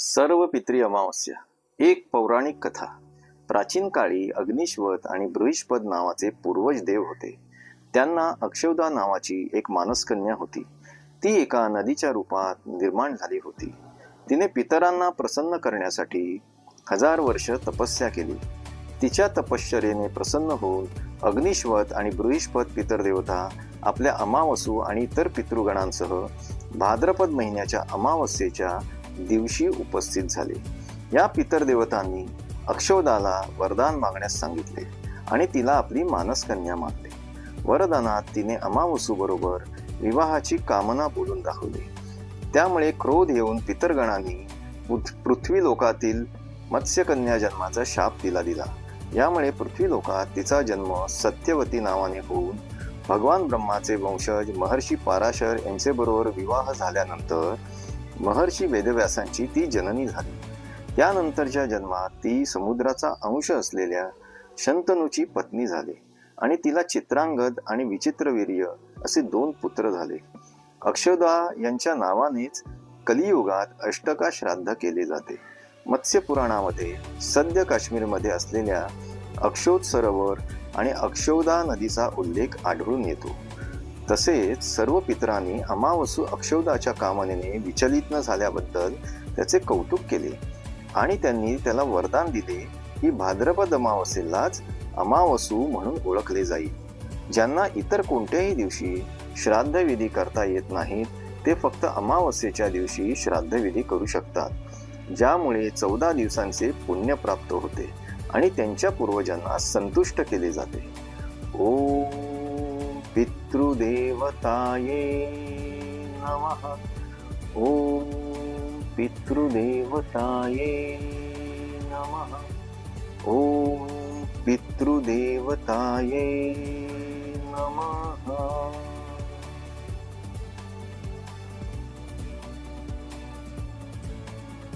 सर्व पित्री अमावस्या. एक पौराणिक कथा. प्राचीन काळी अग्निश्वत आणि बृहिष्पद नावाचे पूर्वज देव होते. त्यांना अक्षौदा नावाची एक मानसकन्या होती. ती एका नदीच्या रूपात निर्माण झाली होती. तिने पितरांना प्रसन्न करण्यासाठी हजार वर्ष तपस्या केली. तिच्या तपश्चर्येने प्रसन्न होऊन अग्निश्वत आणि बृहिष्पद पितरदेवता आपल्या अमावसू आणि इतर पितृगणांसह भाद्रपद महिन्याच्या अमावस्येच्या दिवशी उपस्थित झाले. या पितर देवतांनी अक्षोदाला वरदान मागण्यास सांगितले आणि तिला आपली मानसकन्या मागली वरदानात तिने अमावसूबरोबर विवाहाची कामना बोलून दाखवली. त्यामुळे क्रोध येऊन पितरगणांनी पृथ्वी लोकातील मत्स्यकन्या जन्माचा शाप तिला दिला. यामुळे पृथ्वी लोकात तिचा जन्म सत्यवती नावाने होऊन भगवान ब्रह्माचे वंशज महर्षी पाराशर यांच्याबरोबर विवाह झाल्यानंतर महर्षी वेदव्यासांची ती जननी झाली. त्यानंतरच्या जन्मात ती समुद्राचा अंश असलेल्या शंतनूची पत्नी झाली आणि तिला चित्रांगद आणि विचित्रवीर्य असे दोन पुत्र झाले. अक्षदा यांच्या नावानेच कलियुगात अष्टका श्राद्ध केले जाते. मत्स्य पुराणामध्ये सद्य काश्मीरमध्ये असलेल्या अक्षोद सरोवर आणि अक्षौदा नदीचा उल्लेख आढळून येतो. तसेच सर्व पितरांनी अमावसू अक्षौदाच्या कामनेने विचलित न झाल्याबद्दल त्याचे कौतुक केले. आणि त्यांनी त्याला वरदान दिले की भाद्रपद अमावस्येलाच अमावसू म्हणून ओळखले जाईल. ज्यांना इतर कोणत्याही दिवशी श्राद्धविधी करता येत नाहीत ते फक्त अमावस्येच्या दिवशी श्राद्धविधी करू शकतात. ज्यामुळे चौदा दिवसांचे पुण्य प्राप्त होते आणि त्यांच्या पूर्वजांना संतुष्ट केले जाते. ओ पितृदेवताये नमः। ओम पितृदेवताये नमः। ओम पितृदेवताये